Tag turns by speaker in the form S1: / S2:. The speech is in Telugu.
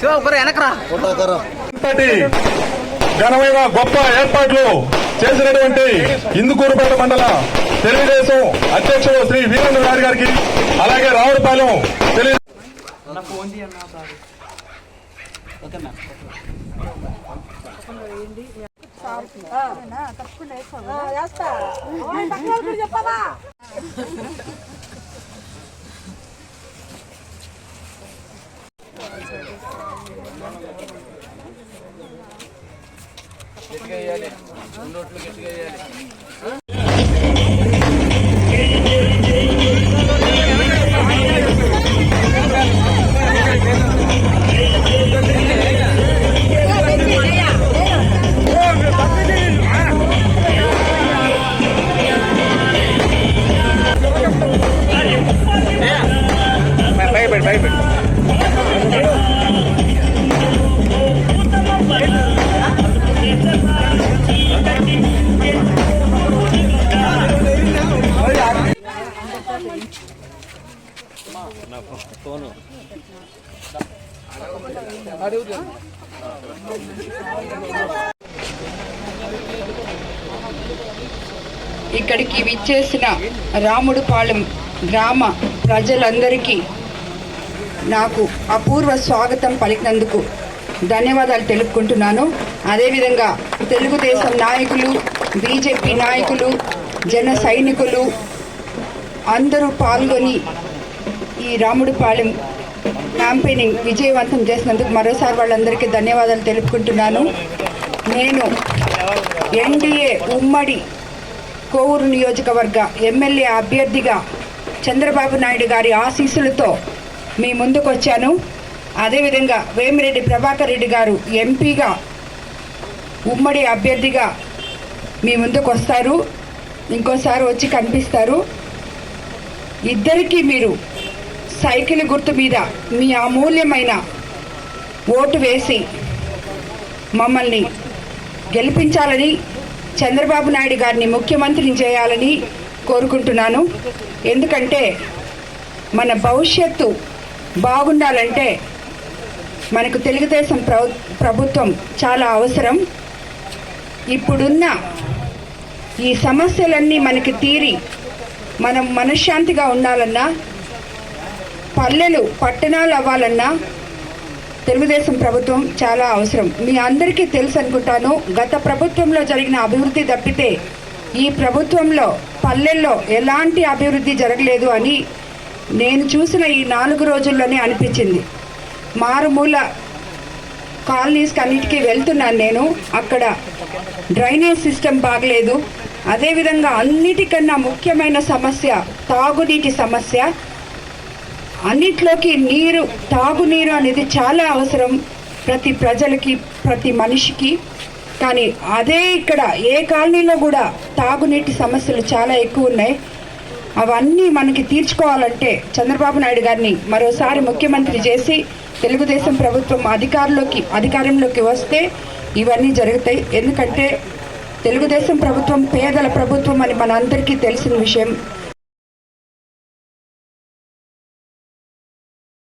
S1: சிவா உட்கார எனக்குறா
S2: உட்கார. ఘనమైన గొప్ప ఏర్పాట్లు చేసినటువంటి ఇందుకూరుపేట మండల తెలుగుదేశం అధ్యక్షుడు శ్రీ వీరేంద్ర గారి గారికి అలాగే రావులపాలెం తెలుగు
S3: చెప్పవా?
S1: పైకి పెట్టి పైకి పెట్టి
S4: ఇక్కడికి విచ్చేసిన రాముడుపాలెం గ్రామ ప్రజలందరికీ నాకు అపూర్వ స్వాగతం పలికినందుకు ధన్యవాదాలు తెలుపుకుంటున్నాను. అదేవిధంగా తెలుగుదేశం నాయకులు బీజేపీ నాయకులు జన సైనికులు అందరూ పాల్గొని ఈ రాముడిపాలెం క్యాంపెయినింగ్ విజయవంతం చేసినందుకు మరోసారి వాళ్ళందరికీ ధన్యవాదాలు తెలుపుకుంటున్నాను. నేను ఎన్డీఏ ఉమ్మడి కోవూరు నియోజకవర్గ ఎమ్మెల్యే అభ్యర్థిగా చంద్రబాబు నాయుడు గారి ఆశీస్సులతో మీ ముందుకు వచ్చాను అదేవిధంగా వేమిరెడ్డి ప్రభాకర్ రెడ్డి గారు ఎంపీగా ఉమ్మడి అభ్యర్థిగా మీ ముందుకు వస్తారు ఇంకోసారి వచ్చి కనిపిస్తారు. ఇద్దరికీ మీరు సైకిల్ గుర్తు మీద మీ అమూల్యమైన ఓటు వేసి మమ్మల్ని గెలిపించాలని చంద్రబాబు నాయుడు గారిని ముఖ్యమంత్రిని చేయాలని కోరుకుంటున్నాను. ఎందుకంటే మన భవిష్యత్తు బాగుండాలంటే మనకు తెలుగుదేశం ప్రభుత్వం చాలా అవసరం. ఇప్పుడున్న ఈ సమస్యలన్నీ మనకి తీరి మనం మనశ్శాంతిగా ఉండాలన్నా పల్లెలు పట్టణాలు అవ్వాలన్నా తెలుగుదేశం ప్రభుత్వం చాలా అవసరం. మీ అందరికీ తెలుసు అనుకుంటాను గత ప్రభుత్వంలో జరిగిన అభివృద్ధి తప్పితే ఈ ప్రభుత్వంలో పల్లెల్లో ఎలాంటి అభివృద్ధి జరగలేదు అని నేను చూసిన ఈ నాలుగు రోజుల్లోనే అనిపించింది. మారుమూల కాలనీస్కి అన్నిటికీ వెళ్తున్నాను నేను. అక్కడ డ్రైనేజ్ సిస్టమ్ బాగలేదు. అదేవిధంగా అన్నిటికన్నా ముఖ్యమైన సమస్య తాగునీటి సమస్య. అన్నిట్లోకి నీరు తాగునీరు అనేది చాలా అవసరం ప్రతి ప్రజలకి ప్రతి మనిషికి. కానీ అదే ఇక్కడ ఏ కాలనీలో కూడా తాగునీటి సమస్యలు చాలా ఎక్కువ ఉన్నాయి. అవన్నీ మనకి తీర్చుకోవాలంటే చంద్రబాబు నాయుడు గారిని మరోసారి ముఖ్యమంత్రి చేసి తెలుగుదేశం ప్రభుత్వం అధికారంలోకి అధికారంలోకి వస్తే ఇవన్నీ జరుగుతాయి. ఎందుకంటే తెలుగుదేశం ప్రభుత్వం పేదల ప్రభుత్వం అని మనందరికీ తెలిసిన విషయం.